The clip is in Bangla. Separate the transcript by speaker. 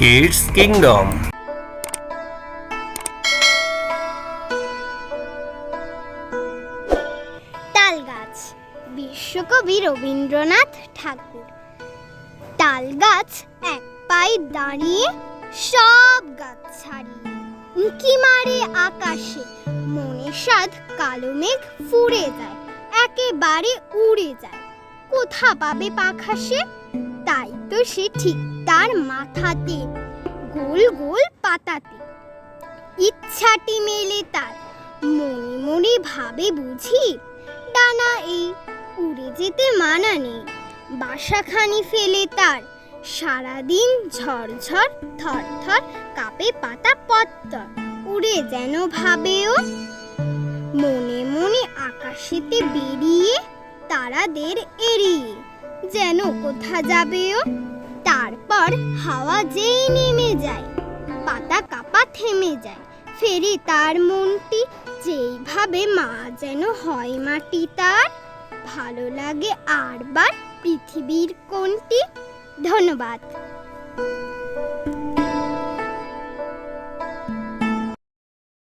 Speaker 1: কিডস কিংডম
Speaker 2: তাল বিশ্বকবি রবীন্দ্রনাথ ঠাকুর। তাল এক পায়ে দাঁড়িয়ে সব গাছ ছাড়িয়ে উঁকি মারে আকাশে। মনে সাধ কালো মেঘ ফুরে যায়, একেবারে উড়ে যায়। কোথা পাবে পাখা সে? তাই তো সে ঠিক তার মাথাতে, গোল গোল পাতাতে। ইচ্ছাটি মেলে তার, মনে মনে ভাবে বুঝি, ডানা এই উড়ে যেতে মানা নেই। বাসাখানি ফেলে তার, সারাদিন ঝরঝর থর থর কাপে পাতা পত্তর। উড়ে যেন ভাবেও মনে মনে আকাশেতে বেরিয়ে তারাদের এড়িয়ে, যেন কোথা যাবেও তারপর হাওয়া যেই নেমে যায়, পাতা কাপা থেমে যায়, ফেরি তার মনটি যেইভাবে মা যেন হয় মাটি তার। ভালো লাগে আরবার পৃথিবীর কোনটি? ধন্যবাদ।